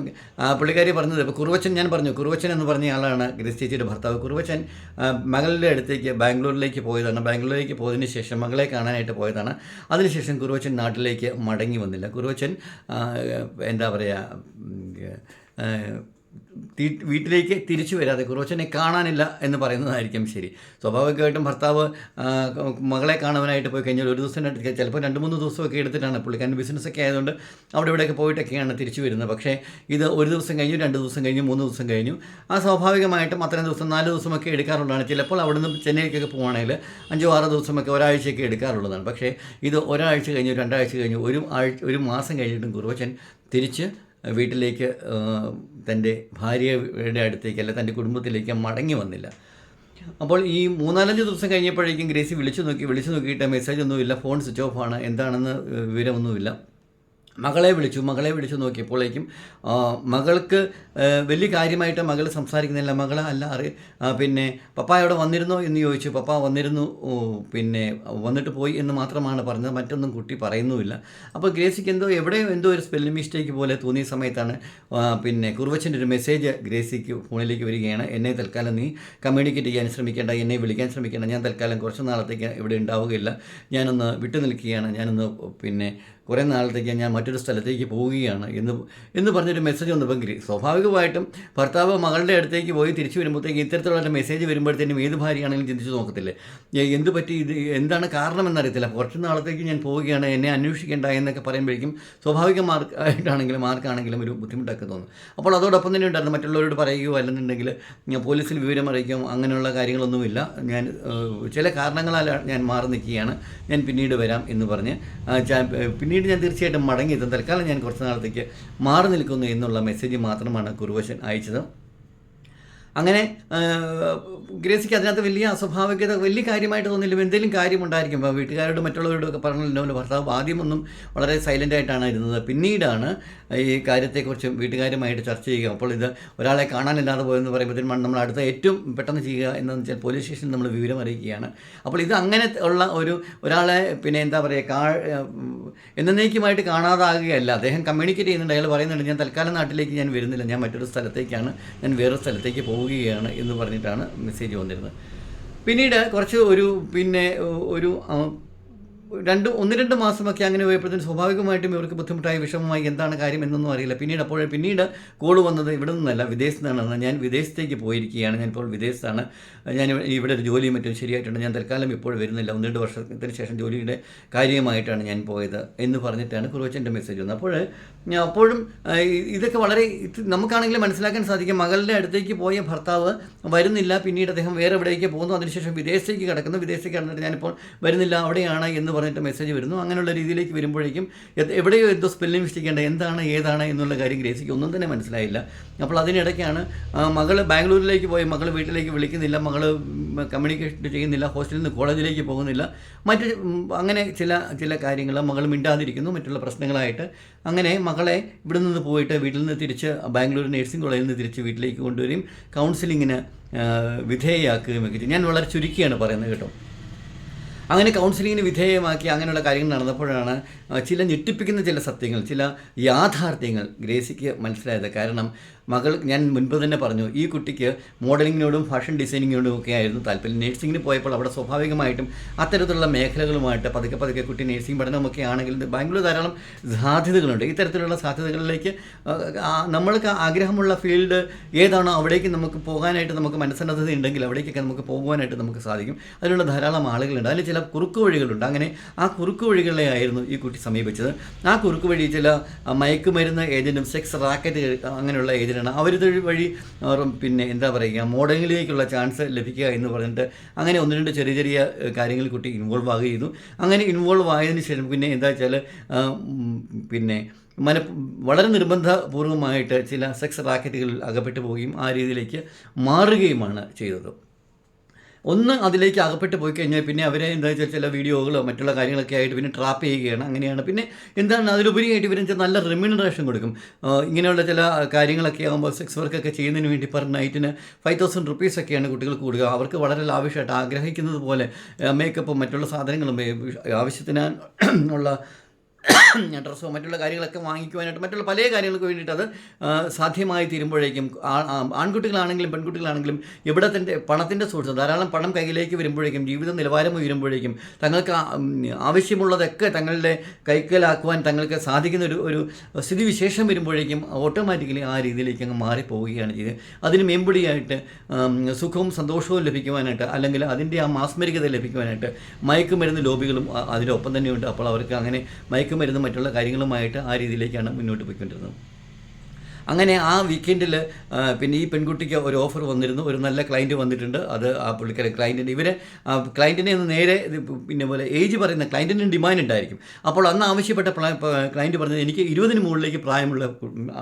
പുള്ളിക്കാരി പറഞ്ഞത് ഇപ്പോൾ കുറുവച്ചൻ ഞാൻ പറഞ്ഞു. കുറുവച്ചൻ എന്ന് പറഞ്ഞ ആളാണ് ഗ്രേസ് ഭർത്താവ്. കുറുവച്ചൻ മകളുടെ അടുത്തേക്ക് ബാംഗ്ലൂരിലേക്ക് പോയതാണ്. ബാംഗ്ലൂരിലേക്ക് പോയതിന് ശേഷം മകളെ കാണാനായിട്ട് പോയതാണ്. അതിനുശേഷം കുറുവച്ചൻ നാട്ടിലേക്ക് മടങ്ങി വന്നില്ല. കുറുവച്ചൻ എന്താ പറയുക വീട്ടിലേക്ക് തിരിച്ചു വരാതെ കുറവച്ചനെ കാണാനില്ല എന്ന് പറയുന്നതായിരിക്കും ശരി. സ്വാഭാവികമായിട്ടും ഭർത്താവ് മകളെ കാണാനായിട്ട് പോയി കഴിഞ്ഞാൽ ഒരു ദിവസം രണ്ട് ചിലപ്പോൾ രണ്ട് മൂന്ന് ദിവസമൊക്കെ എടുത്തിട്ടാണ് പുള്ളിക്കാരൻ ബിസിനസ്സൊക്കെ ആയതുകൊണ്ട് അവിടെ ഇവിടെയൊക്കെ പോയിട്ടൊക്കെയാണ് തിരിച്ചു വരുന്നത്. പക്ഷേ ഇത് ഒരു ദിവസം കഴിഞ്ഞു രണ്ട് ദിവസം കഴിഞ്ഞു മൂന്ന് ദിവസം കഴിഞ്ഞു. ആ സ്വാഭാവികമായിട്ടും അത്രയും ദിവസം നാല് ദിവസമൊക്കെ എടുക്കാറുള്ളതാണ്. ചിലപ്പോൾ അവിടെ നിന്ന് ചെന്നൈക്കൊക്കെ പോകുകയാണെങ്കിൽ അഞ്ചോ ആറോ ദിവസമൊക്കെ ഒരാഴ്ചയൊക്കെ എടുക്കാറുള്ളതാണ്. പക്ഷേ ഇത് ഒരാഴ്ച കഴിഞ്ഞു രണ്ടാഴ്ച കഴിഞ്ഞു ഒരു ആഴ്ച ഒരു മാസം കഴിഞ്ഞിട്ടും കുറവച്ചൻ തിരിച്ച് വീട്ടിലേക്ക് തന്റെ ഭാര്യയുടെ അടുത്തേക്ക് അല്ല തന്റെ കുടുംബത്തിലേക്ക് മടങ്ങി വന്നില്ല. അപ്പോൾ ഈ മൂന്നാലഞ്ച് ദിവസം കഴിഞ്ഞപ്പോഴേക്കും ഗ്രേസി വിളിച്ചു നോക്കി വിളിച്ചു നോക്കിയിട്ട് മെസ്സേജ് ഒന്നുമില്ല ഫോൺ സ്വിച്ച് ഓഫ് ആണ് എന്താണെന്ന് വിവരമൊന്നുമില്ല. മകളെ വിളിച്ചു മകളെ വിളിച്ചു നോക്കിയപ്പോഴേക്കും മകൾക്ക് വലിയ കാര്യമായിട്ട് മകൾ സംസാരിക്കുന്നില്ല. മകൾ അല്ല അറി പിന്നെ പപ്പ അവിടെ വന്നിരുന്നോ? എന്ന് ചോദിച്ചു. പപ്പ വന്നിരുന്നു. പിന്നെ വന്നിട്ട് പോയി എന്ന് മാത്രമാണ് പറഞ്ഞത്. മറ്റൊന്നും കുട്ടി പറയുന്നുമില്ല. അപ്പോൾ ഗ്രേസിക്ക് എന്തോ എവിടെയോ എന്തോ ഒരു സ്പെല്ലിംഗ് മിസ്റ്റേക്ക് പോലെ തോന്നിയ സമയത്താണ് പിന്നെ കുറുവച്ചന്റെ ഒരു മെസ്സേജ് ഗ്രേസിക്ക് ഫോണിലേക്ക് വരികയാണ്. എന്നെ തൽക്കാലം നീ കമ്മ്യൂണിക്കേറ്റ് ചെയ്യാൻ ശ്രമിക്കേണ്ട. എന്നെ വിളിക്കാൻ ശ്രമിക്കേണ്ട. ഞാൻ തൽക്കാലം കുറച്ച് നാളത്തേക്ക് ഇവിടെ ഉണ്ടാവുകയില്ല. ഞാനൊന്ന് വിട്ടു നിൽക്കുകയാണ് ഞാനൊന്ന് പിന്നെ കുറേ നാളത്തേക്ക് ഞാൻ മറ്റൊരു സ്ഥലത്തേക്ക് പോവുകയാണ് എന്ന് എന്ന് പറഞ്ഞൊരു മെസ്സേജ് വന്നപ്പോൾ സ്വാഭാവികമായിട്ടും ഭർത്താവ് മകളുടെ അടുത്തേക്ക് പോയി തിരിച്ചു വരുമ്പോഴത്തേക്ക് ഇത്തരത്തിലുള്ള മെസ്സേജ് വരുമ്പോഴത്തേനും ഏത് ഭാര്യയാണെങ്കിലും ചിന്തിച്ച് നോക്കത്തില്ലേ. എന്ത് പറ്റി ഇത്? എന്താണ് കാരണമെന്നറിയത്തില്ല. കുറച്ച് നാളത്തേക്ക് ഞാൻ പോവുകയാണ്. എന്നെ അന്വേഷിക്കേണ്ട എന്നൊക്കെ പറയുമ്പോഴേക്കും സ്വാഭാവികമായിട്ടാണെങ്കിലും ആർക്കാണെങ്കിലും ഒരു ബുദ്ധിമുട്ടൊക്കെ തോന്നും. അപ്പോൾ അതോടൊപ്പം തന്നെ ഉണ്ടായിരുന്നു. മറ്റുള്ളവരോട് പറയുകയോ അല്ലെന്നുണ്ടെങ്കിൽ പോലീസിൽ വിവരം അറിയിക്കും അങ്ങനെയുള്ള കാര്യങ്ങളൊന്നുമില്ല. ഞാൻ ചില കാരണങ്ങളാൽ ഞാൻ മാറി നിൽക്കുകയാണ്. ഞാൻ പിന്നീട് വരാം എന്ന് പറഞ്ഞ് ചാ- പിന്നീട് ഞാൻ തീർച്ചയായിട്ടും മടങ്ങിയെത്തും. തൽക്കാലം ഞാൻ കുറച്ച് നാളത്തേക്ക് മാറി നിൽക്കുന്നു എന്നുള്ള മെസ്സേജ് മാത്രമാണ് കുറുവശൻ അയച്ചത്. അങ്ങനെ ഗ്രേസിക്ക് അതിനകത്ത് വലിയ അസ്വാഭാവികത വലിയ കാര്യമായിട്ട് തോന്നില്ല. എന്തെങ്കിലും കാര്യമുണ്ടായിരിക്കും അപ്പോൾ വീട്ടുകാരോട് മറ്റുള്ളവരോടൊക്കെ പറഞ്ഞല്ലോ ഭർത്താവ് ആദ്യമൊന്നും വളരെ സൈലന്റ് ആയിട്ടാണ് ഇരുന്നത്. പിന്നീടാണ് ഈ കാര്യത്തെക്കുറിച്ച് വീട്ടുകാരുമായിട്ട് ചർച്ച ചെയ്യുക. അപ്പോൾ ഇത് ഒരാളെ കാണാനില്ലാതെ പോയെന്ന് പറയുമ്പോഴത്തേനും നമ്മൾ അടുത്ത ഏറ്റവും പെട്ടെന്ന് ചെയ്യുക എന്ന് വെച്ചാൽ പോലീസ് സ്റ്റേഷനിൽ നമ്മൾ വിവരം അറിയിക്കുകയാണ്. അപ്പോൾ ഇത് അങ്ങനെ ഉള്ള ഒരു ഒരാളെ പിന്നെ എന്താ പറയുക കാ എന്നേക്കുമായിട്ട് കാണാതാകുകയല്ല. അദ്ദേഹം കമ്മ്യൂണിക്കേറ്റ് ചെയ്യുന്നുണ്ട്. അയാൾ പറയുന്നുണ്ട് ഞാൻ തൽക്കാലം നാട്ടിലേക്ക് ഞാൻ വരുന്നില്ല. ഞാൻ മറ്റൊരു സ്ഥലത്തേക്കാണ്. ഞാൻ വേറൊരു സ്ഥലത്തേക്ക് പോവുകയാണ് എന്ന് പറഞ്ഞിട്ടാണ് മെസ്സേജ് വന്നിരുന്നത്. പിന്നീട് കുറച്ച് ഒരു പിന്നെ ഒരു രണ്ട് ഒന്ന് രണ്ട് മാസമൊക്കെ അങ്ങനെ പോയപ്പോഴത്തേന് സ്വാഭാവികമായിട്ടും ഇവർക്ക് ബുദ്ധിമുട്ടായി വിഷമമായി എന്താണ് കാര്യം എന്നൊന്നും അറിയില്ല. പിന്നീട് അപ്പോൾ പിന്നീട് കോൾ വന്നത് ഇവിടെ നിന്നല്ല വിദേശത്ത് ഞാൻ വിദേശത്തേക്ക് പോയിരിക്കുകയാണ്. ഞാൻ ഇപ്പോൾ വിദേശത്താണ്. ഞാൻ ഇവിടെ- ഒരു ജോലിയും മറ്റും ശരിയായിട്ടുണ്ട്. ഞാൻ തൽക്കാലം ഇപ്പോൾ വരുന്നില്ല. ഒന്ന് രണ്ട് വർഷത്തിന് ശേഷം ജോലിയുടെ കാര്യമായിട്ടാണ് ഞാൻ പോയത് എന്ന് പറഞ്ഞിട്ടാണ് കുറവച്ചന്റെ മെസ്സേജ് വന്നത്. അപ്പോൾ അപ്പോഴും ഇതൊക്കെ വളരെ നമുക്കാണെങ്കിൽ മനസ്സിലാക്കാൻ സാധിക്കും. മകളുടെ അടുത്തേക്ക് പോയ ഭർത്താവ് വരുന്നില്ല. പിന്നീട് അദ്ദേഹം വേറെ എവിടേക്ക് പോകുന്നു. അതിനുശേഷം വിദേശത്തേക്ക് കിടക്കുന്നു. വിദേശത്തേക്ക് കിടന്നിട്ട് ഞാനിപ്പോൾ വരുന്നില്ല. അവിടെയാണ് എന്ന് പറഞ്ഞിട്ട് മെസ്സേജ് വരുന്നു. അങ്ങനെയുള്ള രീതിയിലേക്ക് വരുമ്പോഴേക്കും എവിടെയോ എന്തോ സ്പെല്ലിംഗ് മിസ്റ്റേക്കേണ്ട എന്താണ് ഏതാണ് എന്നുള്ള കാര്യം ഗ്രേസിക്ക് ഒന്നും തന്നെ മനസ്സിലായില്ല. അപ്പോൾ അതിനിടയ്ക്കാണ് മകൾ ബാംഗ്ലൂരിലേക്ക് പോയി മകൾ വീട്ടിലേക്ക് വിളിക്കുന്നില്ല മകൾ കമ്മ്യൂണിക്കേഷൻ ചെയ്യുന്നില്ല ഹോസ്റ്റലിൽ നിന്ന് കോളേജിലേക്ക് പോകുന്നില്ല. മറ്റ് അങ്ങനെ ചില ചില കാര്യങ്ങൾ മകൾ മിണ്ടാതിരിക്കുന്നു മറ്റുള്ള പ്രശ്നങ്ങളായിട്ട്. അങ്ങനെ മകളെ ഇവിടെ നിന്ന് പോയിട്ട് വീട്ടിൽ നിന്ന് തിരിച്ച് ബാംഗ്ലൂർ നഴ്സിംഗ് കോളേജിൽ നിന്ന് തിരിച്ച് വീട്ടിലേക്ക് കൊണ്ടുവരികയും കൗൺസിലിങ്ങിന് വിധേയയാക്കുകയും ഒക്കെ ഞാൻ വളരെ ചുരുക്കിയാണ് പറയുന്നത് കേട്ടോ. അങ്ങനെ കൗൺസിലിങ്ങിന് വിധേയമാക്കി അങ്ങനെയുള്ള കാര്യങ്ങൾ നടന്നപ്പോഴാണ് ചില ഞെട്ടിപ്പിക്കുന്ന ചില സത്യങ്ങൾ ചില യാഥാർത്ഥ്യങ്ങൾ ഗ്രേസിക്ക് മനസ്സിലായത്. കാരണം മകൾ ഞാൻ മുൻപ് തന്നെ പറഞ്ഞു ഈ കുട്ടിക്ക് മോഡലിങ്ങിനോടും ഫാഷൻ ഡിസൈനിങ്ങിനോടും ഒക്കെ ആയിരുന്നു താല്പര്യം. നേഴ്സിങ്ങിന് പോയപ്പോൾ അവിടെ സ്വാഭാവികമായിട്ടും അത്തരത്തിലുള്ള മേഖലകളുമായിട്ട് പതുക്കെ പതുക്കെ കുട്ടി നേഴ്സിംഗ് പഠനമൊക്കെ ആണെങ്കിൽ ബാംഗ്ലൂർ ധാരാളം സാധ്യതകളുണ്ട്. ഇത്തരത്തിലുള്ള സാധ്യതകളിലേക്ക് നമ്മൾക്ക് ആഗ്രഹമുള്ള ഫീൽഡ് ഏതാണോ അവിടേക്ക് നമുക്ക് പോകാനായിട്ട് നമുക്ക് മനസ്സന്നദ്ധത ഉണ്ടെങ്കിൽ അവിടേക്കൊക്കെ നമുക്ക് പോകുവാനായിട്ട് നമുക്ക് സാധിക്കും. അതിനുള്ള ധാരാളം ആളുകളുണ്ട്. അതിൽ ചില കുറുക്കു വഴികളുണ്ട്. അങ്ങനെ ആ കുറുക്കു വഴികളെ ആയിരുന്നു ഈ കുട്ടി സമീപിച്ചത്. ആ കുറുക്കു വഴി ചില മയക്കുമരുന്ന് ഏജന്റും സെക്സ് റാക്കറ്റ് അങ്ങനെയുള്ള ഏജന്റാണ് അവർ വഴി പിന്നെ എന്താ പറയുക മോഡലിങ്ങിലേക്കുള്ള ചാൻസ് ലഭിക്കുക എന്ന് പറഞ്ഞിട്ട് അങ്ങനെ ഒന്ന് രണ്ട് ചെറിയ ചെറിയ കാര്യങ്ങളിൽ കുട്ടി ഇൻവോൾവ് ആകുകയും അങ്ങനെ ഇൻവോൾവ് ആയതിനു ശേഷം പിന്നെ എന്താ വെച്ചാൽ പിന്നെ മന വളരെ നിർബന്ധപൂർവമായിട്ട് ചില സെക്സ് റാക്കറ്റുകളിൽ അകപ്പെട്ടു പോവുകയും ആ രീതിയിലേക്ക് മാറുകയുമാണ് ചെയ്തത്. ഒന്ന് അതിലേക്ക് അകപ്പെട്ട് പോയി കഴിഞ്ഞാൽ പിന്നെ അവരെ എന്താ വെച്ചാൽ ചില വീഡിയോകളോ മറ്റുള്ള കാര്യങ്ങളൊക്കെ ആയിട്ട് പിന്നെ ട്രാപ്പ് ചെയ്യുകയാണ്. അങ്ങനെയാണ്. പിന്നെ എന്താണ്? അതിലുപരിയായിട്ട് ഇവരെ നല്ല റെമ്യൂണറേഷൻ കൊടുക്കും. ഇങ്ങനെയുള്ള ചില കാര്യങ്ങളൊക്കെ ആകുമ്പോൾ സെക്സ് വർക്കൊക്കെ ചെയ്യുന്നതിന് വേണ്ടി പെർ നൈറ്റിന് ഫൈവ് തൗസൻഡ് റുപ്പീസൊക്കെയാണ് കുട്ടികൾക്ക് കൊടുക്കുക. അവർക്ക് വളരെ ലാവിഷായിട്ട് ആഗ്രഹിക്കുന്നത് പോലെ മേക്കപ്പും മറ്റുള്ള സാധനങ്ങളും ആവശ്യത്തിന് ഉള്ള ഡ്രസ്സോ മറ്റുള്ള കാര്യങ്ങളൊക്കെ വാങ്ങിക്കുവാനായിട്ട് മറ്റുള്ള പല കാര്യങ്ങൾക്ക് വേണ്ടിയിട്ട് അത് സാധ്യമായി തീരുമ്പോഴേക്കും ആൺകുട്ടികളാണെങ്കിലും പെൺകുട്ടികളാണെങ്കിലും ഇവിടെ തന്നെ പണത്തിന്റെ സോഴ്സ് ധാരാളം പണം കയ്യിലേക്ക് വരുമ്പോഴേക്കും ജീവിത നിലവാരം ഉയരുമ്പോഴേക്കും തങ്ങൾക്ക് ആവശ്യമുള്ളതൊക്കെ തങ്ങളുടെ കൈക്കലാക്കുവാൻ തങ്ങൾക്ക് സാധിക്കുന്ന ഒരു ഒരു സ്ഥിതിവിശേഷം വരുമ്പോഴേക്കും ഓട്ടോമാറ്റിക്കലി ആ രീതിയിലേക്ക് അങ്ങ് മാറിപ്പോവുകയാണ് ചെയ്ത് അതിന് മേമ്പടിയായിട്ട് സുഖവും സന്തോഷവും ലഭിക്കുവാനായിട്ട് അല്ലെങ്കിൽ അതിന്റെ ആ മാസ്മരികത ലഭിക്കുവാനായിട്ട് മയക്കുമരുന്ന് ലോബികളും അതിനൊപ്പം തന്നെയുണ്ട്. അപ്പോൾ അവർക്ക് അങ്ങനെ മയക്കുമരുന്ന് മറ്റുള്ള കാര്യങ്ങളുമായിട്ട് ആ രീതിയിലേക്കാണ് മുന്നോട്ട് പോയിക്കൊണ്ടിരുന്നത്. അങ്ങനെ ആ വീക്കെൻഡിൽ പിന്നെ ഈ പെൺകുട്ടിക്ക് ഒരു ഓഫർ വന്നിരുന്നു. ഒരു നല്ല ക്ലയന്റ് വന്നിട്ടുണ്ട്. അത് ആ പുള്ളിക്കാരെ ക്ലയന്റിന് ഇവർ ക്ലയന്റിനെ ഒന്ന് നേരെ പിന്നെ പോലെ ഏജ് പറയുന്ന ക്ലയന്റിന് ഡിമാൻഡ് ഉണ്ടായിരിക്കും. അപ്പോൾ അന്ന് ആവശ്യപ്പെട്ട ക്ലയന്റ് പറഞ്ഞത് എനിക്ക് ഇരുപതിന് മുകളിലേക്ക് പ്രായമുള്ള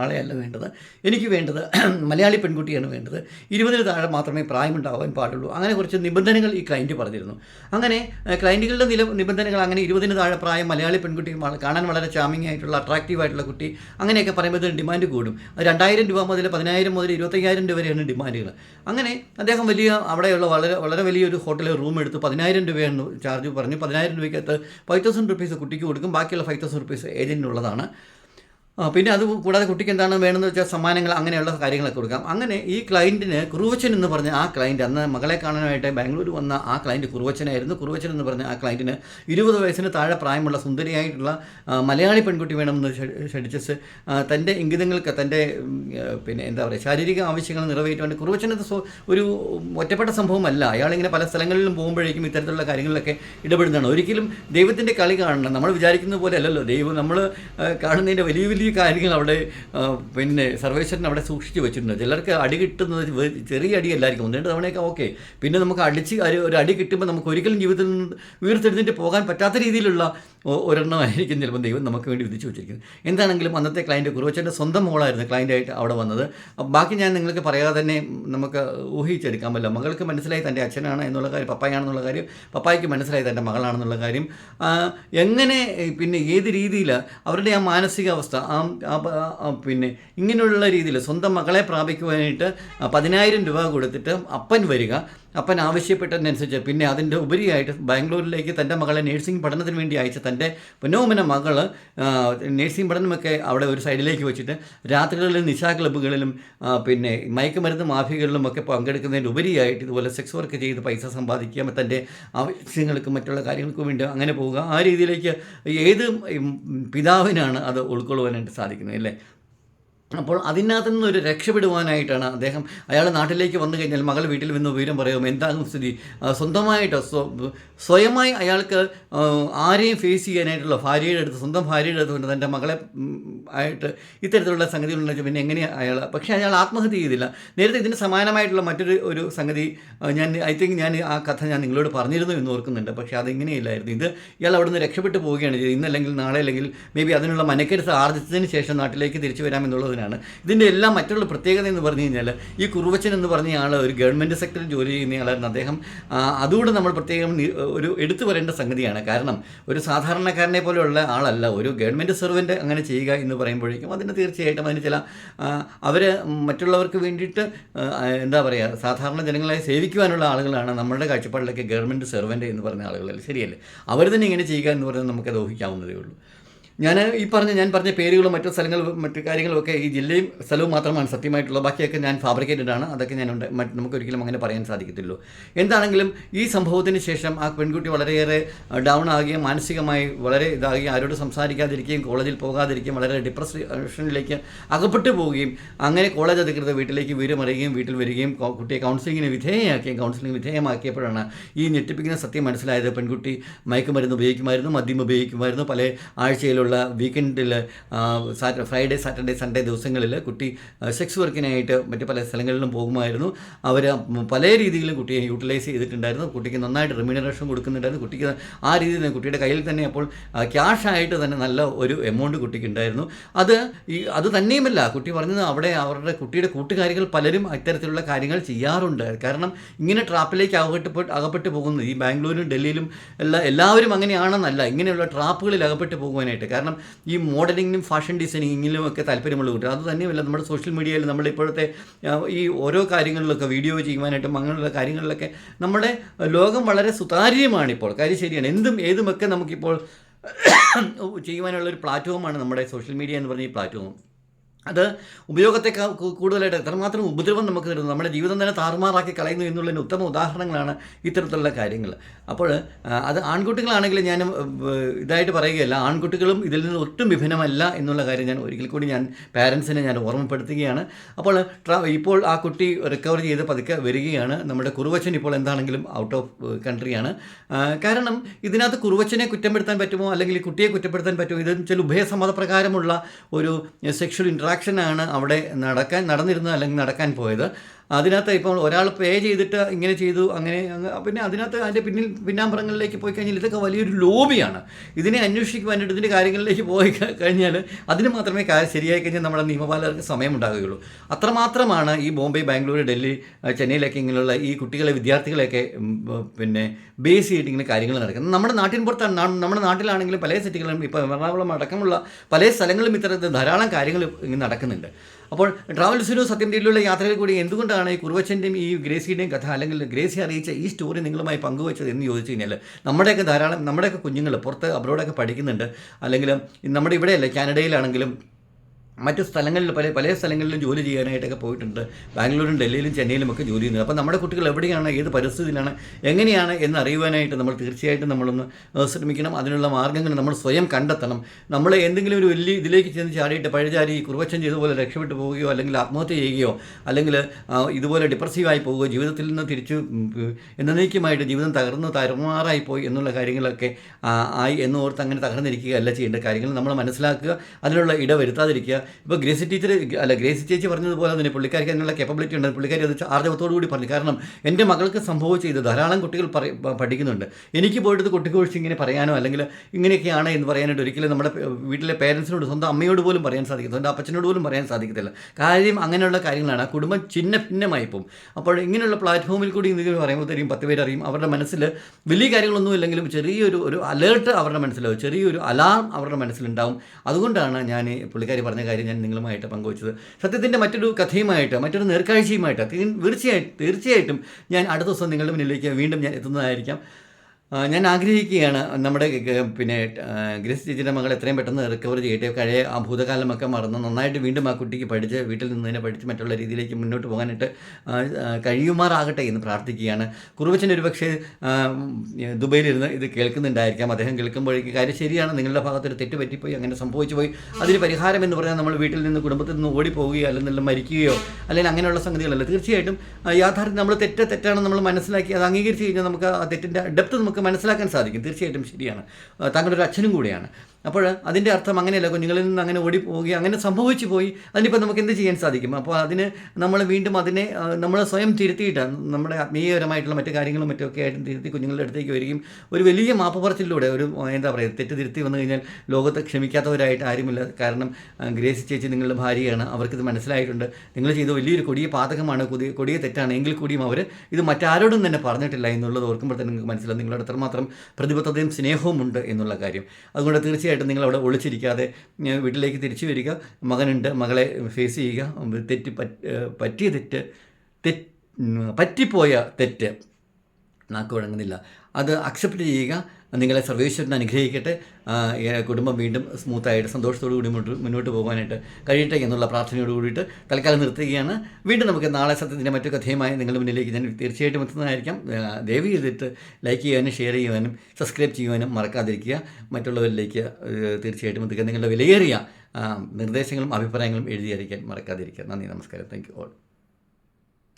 ആളെ ആളെയല്ല വേണ്ടത്. എനിക്ക് വേണ്ടത് മലയാളി പെൺകുട്ടിയാണ് വേണ്ടത്. ഇരുപതിന് താഴെ മാത്രമേ പ്രായമുണ്ടാവാൻ പാടുള്ളൂ. അങ്ങനെ കുറച്ച് നിബന്ധനകൾ ഈ ക്ലയന്റ് പറഞ്ഞിരുന്നു. അങ്ങനെ ക്ലയന്റുകളുടെ നില നിബന്ധനകൾ അങ്ങനെ ഇരുപതിന് താഴെ പ്രായം മലയാളി പെൺകുട്ടി കാണാൻ വളരെ ചാമിങ് ആയിട്ടുള്ള അട്രാക്റ്റീവ് ആയിട്ടുള്ള കുട്ടി അങ്ങനെയൊക്കെ പറയുമ്പോൾ ഡിമാൻഡ് കൂടും. രണ്ടായിരം രൂപ മുതൽ പതിനായിരം മുതൽ ഇരുപത്തയ്യായിരം രൂപ വരെയാണ് ഡിമാൻഡുകൾ. അങ്ങനെ അദ്ദേഹം വലിയ അവിടെയുള്ള വളരെ വളരെ വലിയൊരു ഹോട്ടലിൽ റൂം എടുത്ത് പതിനായിരം രൂപയാണ് ചാർജ് പറഞ്ഞു പതിനായിരം രൂപയ്ക്കകത്ത് ഫൈവ് തൗസൻഡ് റുപ്പീസ് കുട്ടിക്ക് കൊടുക്കും. ബാക്കിയുള്ള ഫൈവ് തൗസൻഡ് റുപ്പീസ് ഏജന്റിനുള്ളതാണ് പിന്നെ അത് കൂടാതെ കുട്ടിക്ക് എന്താണ് വേണമെന്ന് വെച്ചാൽ സമ്മാനങ്ങൾ അങ്ങനെയുള്ള കാര്യങ്ങളൊക്കെ കൊടുക്കാം. അങ്ങനെ ഈ ക്ലയന്റിന് കുറുവച്ചൻ എന്ന് പറഞ്ഞ ആ ക്ലയന്റ് അന്ന് മകളെ കാണാനായിട്ട് ബാംഗ്ലൂർ വന്ന ആ ക്ലയന്റ് കുറുവച്ചനായിരുന്നു. കുറുവച്ചൻ എന്ന് പറഞ്ഞ ആ ക്ലയന്റിന് ഇരുപത് വയസ്സിന് താഴെ പ്രായമുള്ള സുന്ദരിയായിട്ടുള്ള മലയാളി പെൺകുട്ടി വേണമെന്ന് ഷഡിച്ചസ് തന്റെ ഇംഗിതങ്ങൾക്ക് തന്റെ പിന്നെ എന്താ പറയുക ശാരീരിക ആവശ്യങ്ങൾ നിറവേറ്റുവാൻ കുറുവച്ചനത് ഒരു ഒറ്റപ്പെട്ട സംഭവമല്ല. അയാളിങ്ങനെ പല സ്ഥലങ്ങളിലും പോകുമ്പോഴേക്കും ഇത്തരത്തിലുള്ള കാര്യങ്ങളിലൊക്കെ ഇടപെടുന്നതാണ്. ഒരിക്കലും ദൈവത്തിന്റെ കളി കാണണം നമ്മൾ വിചാരിക്കുന്ന പോലെ അല്ലല്ലോ. ദൈവം നമ്മൾ കാണുന്നതിന്റെ വലിയ വലിയ കാര്യങ്ങൾ അവിടെ പിന്നെ സർവേശ്വരൻ അവിടെ സൂക്ഷിച്ചു വെച്ചിട്ടുണ്ട്. ചിലർക്ക് അടി കിട്ടുന്നത് ചെറിയ ചെറിയ അടിയല്ലായിരിക്കും. ഒന്ന് രണ്ട് തവണയൊക്കെ ഓക്കെ. പിന്നെ നമുക്ക് അടിച്ച് ഒരു- അടി കിട്ടുമ്പോൾ നമുക്ക് ഒരിക്കലും ജീവിതത്തിൽ നിന്ന് ഉയർത്തെഴുന്നേറ്റ് പോകാൻ പറ്റാത്ത രീതിയിലുള്ള ഒരെണ്ണമായിരിക്കും ചിലപ്പോൾ ദൈവം നമുക്ക് വേണ്ടി വിധിച്ചു വെച്ചിരിക്കുന്നത്. എന്താണെങ്കിലും അന്നത്തെ ക്ലയന്റ് കുറവച്ചന്റെ സ്വന്തം മോളായിരുന്നു ക്ലയന്റായിട്ട് അവിടെ വന്നത്. ബാക്കി ഞാൻ നിങ്ങൾക്ക് പറയാതെ തന്നെ നമുക്ക് ഊഹിച്ചെടുക്കാമല്ലോ മകൾക്ക് മനസ്സിലായി തന്റെ അച്ഛനാണ് എന്നുള്ള കാര്യം പപ്പായാണെന്നുള്ള കാര്യം പപ്പായ്ക്ക് മനസ്സിലായി തന്റെ മകളാണെന്നുള്ള കാര്യം. എങ്ങനെ പിന്നെ ഏത് രീതിയിൽ അവരുടെ ആ മാനസികാവസ്ഥ പിന്നെ ഇങ്ങനെയുള്ള രീതിയിൽ സ്വന്തം മകളെ പ്രാപിക്കുവാനായിട്ട് പതിനായിരം രൂപ കൊടുത്തിട്ട് അപ്പൻ വരിക. അപ്പൻ ആവശ്യപ്പെട്ടതിനനുസരിച്ച് പിന്നെ അതിന്റെ ഉപരിയായിട്ട് ബാംഗ്ലൂരിലേക്ക് തന്റെ മകളെ നേഴ്സിംഗ് പഠനത്തിന് വേണ്ടി അയച്ച തന്റെ പൊന്നോമന മകൾ നേഴ്സിംഗ് പഠനമൊക്കെ അവിടെ ഒരു സൈഡിലേക്ക് വെച്ചിട്ട് രാത്രികളിലും നിശാ ക്ലബ്ബുകളിലും പിന്നെ മയക്കുമരുന്ന് മാഫിയകളിലും ഒക്കെ പങ്കെടുക്കുന്നതിന് ഉപരിയായിട്ട് ഇതുപോലെ സെക്സ് വർക്ക് ചെയ്ത് പൈസ സമ്പാദിക്കുക തന്റെ ആവശ്യങ്ങൾക്കും മറ്റുള്ള കാര്യങ്ങൾക്കും വേണ്ടി അങ്ങനെ പോവുക. ആ രീതിയിലേക്ക് ഏത് പിതാവിനാണ് അത് ഉൾക്കൊള്ളുവാനായിട്ട് സാധിക്കുന്നത് അല്ലേ? അപ്പോൾ അതിനകത്ത് നിന്നൊരു രക്ഷപ്പെടുവാനായിട്ടാണ് അദ്ദേഹം അയാൾ നാട്ടിലേക്ക് വന്നു കഴിഞ്ഞാൽ മകൾ വീട്ടിൽ വന്ന് വിവരം പറയും എന്താകും സ്ഥിതി? സ്വന്തമായിട്ടോ സ്വന്തമായിട്ട്? സ്വ- സ്വയമായി അയാൾക്ക് ആരെയും ഫേസ് ചെയ്യാനായിട്ടുള്ള ഭാര്യയുടെ അടുത്ത് സ്വന്തം ഭാര്യയുടെ അടുത്ത് കൊണ്ട് തന്റെ മകളെ ആയിട്ട് ഇത്തരത്തിലുള്ള സംഗതികളുണ്ടെങ്കിൽ പിന്നെ എങ്ങനെയാണ് അയാൾ? പക്ഷേ അയാൾ ആത്മഹത്യ ചെയ്തില്ല. നേരത്തെ ഇതിന് സമാനമായിട്ടുള്ള മറ്റൊരു ഒരു സംഗതി ഞാൻ ഐ തിങ്ക് ഞാൻ ആ കഥ ഞാൻ നിങ്ങളോട് പറഞ്ഞിരുന്നു എന്ന് ഓർക്കുന്നുണ്ട്. പക്ഷേ അതിങ്ങനെയില്ലായിരുന്നു. ഇത് ഇയാൾ അവിടെ നിന്ന് രക്ഷപ്പെട്ടു പോവുകയാണ് ചെയ്തത്. ഇന്നല്ലെങ്കിൽ നാളെ അല്ലെങ്കിൽ മേ ബി അതിനുള്ള മനക്കരുത്ത് ആർജിച്ചതിന് ശേഷം നാട്ടിലേക്ക് തിരിച്ചു വരാമെന്നുള്ളതിനാണ് ഇതിന്റെ എല്ലാം മറ്റുള്ള പ്രത്യേകത എന്ന് പറഞ്ഞു കഴിഞ്ഞാൽ ഈ കുറുവച്ചൻ എന്ന് പറഞ്ഞ ആൾ ഒരു ഗവൺമെന്റ് സെക്ടറിൽ ജോലി ചെയ്യുന്ന ആളായിരുന്നു. അദ്ദേഹം അതുകൂടെ നമ്മൾ പ്രത്യേകം ഒരു എടുത്തു പറയേണ്ട സംഗതിയാണ്. കാരണം ഒരു സാധാരണക്കാരനെ പോലെയുള്ള ആളല്ല. ഒരു ഗവൺമെന്റ് സെർവന്റ് അങ്ങനെ ചെയ്യുക എന്ന് പറയുമ്പോഴേക്കും അതിന് തീർച്ചയായിട്ടും അതിന് ചില അവർ മറ്റുള്ളവർക്ക് വേണ്ടിയിട്ട് എന്താ പറയുക സാധാരണ ജനങ്ങളെ സേവിക്കുവാനുള്ള ആളുകളാണ് നമ്മളുടെ കാഴ്ചപ്പാടിലൊക്കെ ഗവൺമെന്റ് സെർവന്റ് എന്ന് പറഞ്ഞ ആളുകളല്ലേ? ശരിയല്ലേ? അവർ തന്നെ ഇങ്ങനെ ചെയ്യുക എന്ന് പറഞ്ഞാൽ നമുക്ക് ഊഹിക്കാവുന്നതേ ഉള്ളൂ. ഞാൻ ഈ പറഞ്ഞ ഞാൻ പറഞ്ഞ പേരുകളും മറ്റു സ്ഥലങ്ങളും മറ്റു കാര്യങ്ങളും ഒക്കെ ഈ ജില്ലയും സ്ഥലവും മാത്രമാണ് സത്യമായിട്ടുള്ളത് ബാക്കിയൊക്കെ ഞാൻ ഫാബ്രിക്കേറ്റഡ് ആണ്. അതൊക്കെ ഞാൻ ഉണ്ട്. നമുക്ക് ഒരിക്കലും അങ്ങനെ പറയാൻ സാധിക്കത്തില്ലോ എന്താണെങ്കിലും ഈ സംഭവത്തിന് ശേഷം ആ പെൺകുട്ടി വളരെയേറെ ഡൗൺ ആകുകയും മാനസികമായി വളരെ ഇതാകുകയും ആരോട് സംസാരിക്കാതിരിക്കുകയും കോളേജിൽ പോകാതിരിക്കുകയും വളരെ ഡിപ്രഷനിലേക്ക് അകപ്പെട്ടു പോവുകയും അങ്ങനെ കോളേജ് അധികൃതർ വീട്ടിലേക്ക് വിവരമറിയുകയും വീട്ടിൽ വരികയും കുട്ടിയെ കൗൺസിലിങ്ങിന് വിധേയമാക്കുകയും കൗൺസിലിംഗ് വിധേയമാക്കിയപ്പോഴാണ് ഈ ഞെട്ടിപ്പിക്കുന്ന സത്യം മനസ്സിലായത്. പെൺകുട്ടി മയക്കുമരുന്ന് ഉപയോഗിക്കുമായിരുന്നു മദ്യം ഉപയോഗിക്കുമായിരുന്നു. പല ആഴ്ചയിലുള്ള വീക്കെൻഡിൽ ഫ്രൈഡേ സാറ്റർഡേ സൺഡേ ദിവസങ്ങളിൽ കുട്ടി സെക്സ് വർക്കിനായിട്ട് മറ്റ് പല സ്ഥലങ്ങളിലും പോകുമായിരുന്നു. അവർ പല രീതിയിലും കുട്ടിയെ യൂട്ടിലൈസ് ചെയ്തിട്ടുണ്ടായിരുന്നു. കുട്ടിക്ക് നന്നായിട്ട് റിമ്യൂണറേഷൻ കൊടുക്കുന്നുണ്ടായിരുന്നു. കുട്ടിക്ക് ആ രീതിയിൽ തന്നെ കുട്ടിയുടെ കയ്യിൽ തന്നെ അപ്പോൾ ക്യാഷ് ആയിട്ട് തന്നെ നല്ല ഒരു എമൗണ്ട് കുട്ടിക്ക് ഉണ്ടായിരുന്നു അത് ഈ അത് തന്നെയുമല്ല. കുട്ടി പറഞ്ഞത് അവിടെ അവരുടെ കുട്ടിയുടെ കൂട്ടുകാരികൾ പലരും അത്തരത്തിലുള്ള കാര്യങ്ങൾ ചെയ്യാറുണ്ട്. കാരണം ഇങ്ങനെ ട്രാപ്പിലേക്ക് അകപ്പെട്ട് അകപ്പെട്ട് പോകുന്നത് ഈ ബാംഗ്ലൂരും ഡൽഹിയിലും എല്ലാ എല്ലാവരും അങ്ങനെയാണെന്നല്ല. ഇങ്ങനെയുള്ള ട്രാപ്പുകളിൽ അകപ്പെട്ട് പോകുവാനായിട്ട്. കാരണം ഈ മോഡലിങ്ങിനും ഫാഷൻ ഡിസൈനിങ്ങിലും ഒക്കെ താല്പര്യമുള്ള കുട്ടികൾ. അത് തന്നെയുമല്ല നമ്മുടെ സോഷ്യൽ മീഡിയയിൽ നമ്മുടെ ഇപ്പോഴത്തെ ഈ ഓരോ കാര്യങ്ങളിലൊക്കെ വീഡിയോ ചെയ്യുവാനായിട്ടും അങ്ങനെയുള്ള കാര്യങ്ങളിലൊക്കെ നമ്മുടെ ലോകം വളരെ സുതാര്യമാണിപ്പോൾ. കാര്യം ശരിയാണ് എന്തും ഏതുമൊക്കെ നമുക്കിപ്പോൾ ചെയ്യുവാനുള്ള ഒരു പ്ലാറ്റ്ഫോമാണ് നമ്മുടെ സോഷ്യൽ മീഡിയ എന്ന് പറഞ്ഞ ഈ പ്ലാറ്റ്ഫോം. അത് ഉപയോഗത്തെ കൂടുതലായിട്ട് എത്രമാത്രം ഉപദ്രവം നമുക്ക് തരുന്നു. നമ്മുടെ ജീവിതം തന്നെ താറുമാറാക്കി കളയുന്നു എന്നുള്ളതിന് ഉത്തമ ഉദാഹരണങ്ങളാണ് ഇത്തരത്തിലുള്ള കാര്യങ്ങൾ. അപ്പോൾ അത് ആൺകുട്ടികളാണെങ്കിൽ ഞാൻ ഇതായിട്ട് പറയുകയല്ല. ആൺകുട്ടികളും ഇതിൽ നിന്ന് ഒട്ടും വിഭിന്നമല്ല എന്നുള്ള കാര്യം ഞാൻ ഒരിക്കൽ കൂടി ഞാൻ പാരൻസിനെ ഞാൻ ഓർമ്മപ്പെടുത്തുകയാണ്. അപ്പോൾ ഇപ്പോൾ ആ കുട്ടി റിക്കവർ ചെയ്ത് പതുക്കെ വരികയാണ്. നമ്മുടെ കുറുവച്ചൻ ഇപ്പോൾ എന്താണെങ്കിലും ഔട്ട് ഓഫ് കൺട്രിയാണ് കാരണം ഇതിനകത്ത് കുറുവച്ചനെ കുറ്റപ്പെടുത്താൻ പറ്റുമോ? അല്ലെങ്കിൽ കുട്ടിയെ കുറ്റപ്പെടുത്താൻ പറ്റുമോ? ഇത് വെച്ചാൽ ഉഭയസമ്മത പ്രകാരമുള്ള ഒരു സെക്ഷൽ ഇൻട്രാക്ഷനാണ് അവിടെ നടക്കാൻ നടന്നിരുന്നത് അല്ലെങ്കിൽ നടക്കാൻ പോയത്. അതിനകത്ത് ഇപ്പോൾ ഒരാൾ പേ ചെയ്തിട്ട് ഇങ്ങനെ ചെയ്തു അങ്ങനെ അങ്ങ് പിന്നെ അതിനകത്ത് അതിന്റെ പിന്നിൽ പിന്നാമ്പുറങ്ങളിലേക്ക് പോയി കഴിഞ്ഞാൽ ഇതൊക്കെ വലിയൊരു ലോബിയാണ് ഇതിനെ അന്വേഷിക്കുവാനായിട്ട് ഇതിന്റെ കാര്യങ്ങളിലേക്ക് പോയി കഴിഞ്ഞാൽ അതിന് മാത്രമേ കാര്യം ശരിയായി കഴിഞ്ഞാൽ നമ്മുടെ നിയമപാലകർക്ക് സമയമുണ്ടാകുകയുള്ളൂ അത്രമാത്രമാണ് ഈ ബോംബെ ബാംഗ്ലൂർ ഡൽഹി ചെന്നൈയിലൊക്കെ ഇങ്ങനെയുള്ള ഈ കുട്ടികളെ വിദ്യാർത്ഥികളെയൊക്കെ പിന്നെ ബേസ് ചെയ്തിട്ട് ഇങ്ങനെ കാര്യങ്ങൾ നടക്കുന്നത്. നമ്മുടെ നാട്ടിൻ പുറത്താണ്. നമ്മുടെ നാട്ടിലാണെങ്കിലും പല സിറ്റികളും ഇപ്പോൾ എറണാകുളം അടക്കമുള്ള പല സ്ഥലങ്ങളിലും ഇത്തരത്തിൽ ധാരാളം കാര്യങ്ങൾ ഇങ്ങനെ നടക്കുന്നുണ്ട്. അപ്പോൾ ട്രാവൽസിനോ സത്യം രീതിയിലുള്ള യാത്രയിൽ കൂടി എന്തുകൊണ്ടാണ് ഈ കുറുവച്ചന്റെയും ഈ ഗ്രേസിയുടെയും കഥ അല്ലെങ്കിൽ ഗ്രേസി അറിയിച്ച ഈ സ്റ്റോറി നിങ്ങളുമായി പങ്കുവച്ചത് എന്ന് ചോദിച്ചു കഴിഞ്ഞാൽ നമ്മുടെയൊക്കെ ധാരാളം നമ്മുടെയൊക്കെ കുഞ്ഞുങ്ങൾ പുറത്ത് അബ്രോഡൊക്കെ പഠിക്കുന്നുണ്ട്. അല്ലെങ്കിൽ നമ്മുടെ ഇവിടെയല്ല കാനഡയിലാണെങ്കിലും മറ്റു സ്ഥലങ്ങളിൽ പല പല സ്ഥലങ്ങളിലും ജോലി ചെയ്യാനായിട്ടൊക്കെ പോയിട്ടുണ്ട്. ബാംഗ്ലൂരും ഡൽഹിയിലും ചെന്നൈയിലും ഒക്കെ ജോലി ചെയ്യുന്നത്. അപ്പോൾ നമ്മുടെ കുട്ടികൾ എവിടെയാണ് ഏത് പരിസ്ഥിതിയിലാണ് എങ്ങനെയാണ് എന്ന് അറിയുവാനായിട്ട് നമ്മൾ തീർച്ചയായിട്ടും നമ്മളൊന്ന് ശ്രമിക്കണം. അതിനുള്ള മാർഗങ്ങൾ നമ്മൾ സ്വയം കണ്ടെത്തണം. നമ്മൾ എന്തെങ്കിലും ഒരു വലിയ ഇതിലേക്ക് ചെന്ന് ചാടിയിട്ട് പഴചാരി ചെയ്ത പോലെ രക്ഷപ്പെട്ടു പോവുകയോ അല്ലെങ്കിൽ ആത്മഹത്യ ചെയ്യുകയോ അല്ലെങ്കിൽ ഇതുപോലെ ഡിപ്രസീവായി പോവുകയോ ജീവിതത്തിൽ നിന്ന് തിരിച്ചു എന്നേക്കുമായിട്ട് ജീവിതം തകർന്ന് തരമാറായി പോയി എന്നുള്ള കാര്യങ്ങളൊക്കെ ആയി എന്നോർത്ത് അങ്ങനെ തകർന്നിരിക്കുകയല്ല ചെയ്യേണ്ട കാര്യങ്ങൾ. നമ്മൾ മനസ്സിലാക്കുക അതിനുള്ള ഇട വരുത്താതിരിക്കുക ഇപ്പോൾ ഗ്രേസ് ടീച്ചർ അല്ല ഗ്രേസ് ചേച്ചി പറഞ്ഞതുപോലെ തന്നെ പുള്ളിക്കാർക്ക് അതിനുള്ള കേപ്പബിലിറ്റി ഉണ്ട്. പുള്ളിക്കാരി അത് ആർജവത്തോടു കൂടി പറഞ്ഞു. കാരണം എന്റെ മകൾക്ക് സംഭവിച്ച ഇത് ധാരാളം കുട്ടികൾ പഠിക്കുന്നുണ്ട്. എനിക്ക് പോയിട്ട് കുട്ടിക്ക് കുറിച്ച് ഇങ്ങനെ പറയാനോ അല്ലെങ്കിൽ ഇങ്ങനെയൊക്കെയാണ് എന്ന് പറയാനായിട്ട് ഒരിക്കലും നമ്മുടെ വീട്ടിലെ പേരൻസിനോട് സ്വന്തം അമ്മയോട് പോലും പറയാൻ സാധിക്കും സ്വന്തം അപ്പച്ചനോട് പോലും പറയാൻ സാധിക്കത്തില്ല. കാര്യം അങ്ങനെയുള്ള കാര്യങ്ങളാണ്. ആ കുടുംബം ചിന്ന ഭിന്നമായി പോകും. അപ്പോൾ ഇങ്ങനെയുള്ള പ്ലാറ്റ്ഫോമിൽ കൂടി ഇങ്ങനെ പറയുമ്പോഴത്തേക്കും പത്ത് പേര് അറിയും. അവരുടെ മനസ്സിൽ വലിയ കാര്യങ്ങളൊന്നും ഇല്ലെങ്കിലും ചെറിയൊരു ഒരു അലേർട്ട് അവരുടെ മനസ്സിലാവും ചെറിയൊരു അലാം അവരുടെ മനസ്സിലുണ്ടാവും. അതുകൊണ്ടാണ് ഞാൻ പുള്ളിക്കാരി പറഞ്ഞ കാര്യം ഞാൻ നിങ്ങളുമായിട്ട് പങ്കുവച്ചത്. സത്യത്തിന്റെ മറ്റൊരു കഥയുമായിട്ട് മറ്റൊരു നേർക്കാഴ്ചയുമായിട്ട് തീർച്ചയായിട്ടും തീർച്ചയായിട്ടും ഞാൻ അടുത്ത ദിവസം നിങ്ങളുടെ മുന്നിലേക്ക് വീണ്ടും ഞാൻ എത്തുന്നതായിരിക്കാം. ഞാൻ ആഗ്രഹിക്കുകയാണ് നമ്മുടെ പിന്നെ ഗ്രസ് ചേച്ചിയുടെ മകൾ എത്രയും പെട്ടെന്ന് റിക്കവർ ചെയ്യട്ടെ. കഴിയ ആ ഭൂതകാലമൊക്കെ മറന്ന് നന്നായിട്ട് വീണ്ടും ആ കുട്ടിക്ക് പഠിച്ച് വീട്ടിൽ നിന്ന് തന്നെ പഠിച്ച് മറ്റുള്ള രീതിയിലേക്ക് മുന്നോട്ട് പോകാനായിട്ട് കഴിയുമാറാകട്ടെ എന്ന് പ്രാർത്ഥിക്കുകയാണ്. കുറുവച്ചൻ ഒരു പക്ഷേ ദുബൈയിലിരുന്ന് ഇത് കേൾക്കുന്നുണ്ടായിരിക്കാം. അദ്ദേഹം കേൾക്കുമ്പോഴേക്ക് കാര്യം ശരിയാണ്. നിങ്ങളുടെ ഭാഗത്തൊരു തെറ്റ് പറ്റിപ്പോയി അങ്ങനെ സംഭവിച്ചു പോയി. അതിന് പരിഹാരം എന്ന് പറഞ്ഞാൽ നമ്മൾ വീട്ടിൽ നിന്ന് കുടുംബത്തിൽ നിന്ന് ഓടിപ്പോവുകയോ അല്ലെങ്കിൽ മരിക്കുകയോ അല്ലെങ്കിൽ അങ്ങനെയുള്ള സംഗതികളല്ല. തീർച്ചയായിട്ടും യാഥാർത്ഥ്യം നമ്മൾ തെറ്റ് തെറ്റാണെന്ന് നമ്മൾ മനസ്സിലാക്കി അത് അംഗീകരിച്ച് കഴിഞ്ഞാൽ നമുക്ക് ആ തെറ്റിന്റെ ഡെപ്ത് നമുക്ക് മനസ്സിലാക്കാൻ സാധിക്കും. തീർച്ചയായിട്ടും ശരിയാണ്. താങ്കളൊരു അച്ഛനും കൂടിയാണ്. അപ്പോൾ അതിന്റെ അർത്ഥം അങ്ങനെയല്ല. കുഞ്ഞുങ്ങളിൽ നിന്ന് അങ്ങനെ ഓടിപ്പോവുകയും അങ്ങനെ സംഭവിച്ചു പോയി. അതിനിപ്പോൾ നമുക്ക് എന്ത് ചെയ്യാൻ സാധിക്കും? അപ്പോൾ അതിന് നമ്മൾ വീണ്ടും അതിനെ നമ്മൾ സ്വയം തിരുത്തിയിട്ട് നമ്മുടെ ആത്മീയപരമായിട്ടുള്ള മറ്റു കാര്യങ്ങളും മറ്റൊക്കെ ആയിട്ട് തിരുത്തി കുഞ്ഞുങ്ങളുടെ അടുത്തേക്ക് വരികയും ഒരു വലിയ മാപ്പ് പറച്ചിലൂടെ ഒരു എന്താ പറയുക തെറ്റ് തിരുത്തി വന്നു കഴിഞ്ഞാൽ ലോകത്ത് ക്ഷമിക്കാത്തവരായിട്ട് ആരുമില്ല. കാരണം ഗ്രേസ് ചേച്ചി നിങ്ങളുടെ ഭാര്യയാണ്. അവർക്കിത് മനസ്സിലായിട്ടുണ്ട്. നിങ്ങൾ ചെയ്ത വലിയൊരു കൊടിയ പാതകമാണ് കൊടിയ കൊടിയ തെറ്റാണ്. എങ്കിൽ കൂടിയും അവർ ഇത് മറ്റാരോടും തന്നെ പറഞ്ഞിട്ടില്ല എന്നുള്ളത് ഓർക്കുമ്പോൾ തന്നെ നിങ്ങൾക്ക് മനസ്സിലാവും. നിങ്ങളുടെ എത്രമാത്രം പ്രതിബദ്ധതയും സ്നേഹവും ഉണ്ട് എന്നുള്ള കാര്യം. അതുകൊണ്ട് തീർച്ചയായിട്ടും നിങ്ങൾ അവിടെ ഒളിച്ചിരിക്കാതെ വീട്ടിലേക്ക് തിരിച്ചു വരിക. മകനുണ്ട് മകളെ ഫേസ് ചെയ്യുക. തെറ്റ് പറ്റിയ തെറ്റ് തെറ്റ് പറ്റിപ്പോയ തെറ്റ്. നാക്ക് വഴങ്ങുന്നില്ല. അത് അക്സെപ്റ്റ് ചെയ്യുക. നിങ്ങളെ സർവേശ്വരൻ അനുഗ്രഹിക്കട്ടെ. കുടുംബം വീണ്ടും സ്മൂത്തായിട്ട് സന്തോഷത്തോടു കൂടി മുന്നോട്ട് പോകാനായിട്ട് കഴിയട്ടെ എന്നുള്ള പ്രാർത്ഥനയോട് കൂടിയിട്ട് തൽക്കാലം നിർത്തുകയാണ്. വീണ്ടും നമുക്ക് നാളെ സത്യത്തിന്റെ മറ്റു കഥയുമായി നിങ്ങളുടെ മുന്നിലേക്ക് ഞാൻ തീർച്ചയായിട്ടും എത്തുന്നതായിരിക്കാം. ദയവ് ചെയ്തിട്ട് ലൈക്ക് ചെയ്യാനും ഷെയർ ചെയ്യുവാനും സബ്സ്ക്രൈബ് ചെയ്യുവാനും മറക്കാതിരിക്കുക. മറ്റുള്ളവരിലേക്ക് തീർച്ചയായിട്ടും എത്തിക്കുക നിങ്ങളുടെ വിലയേറിയ നിർദ്ദേശങ്ങളും അഭിപ്രായങ്ങളും എഴുതിയായിരിക്കാൻ മറക്കാതിരിക്കുക. നന്ദി നമസ്കാരം. Thank you all.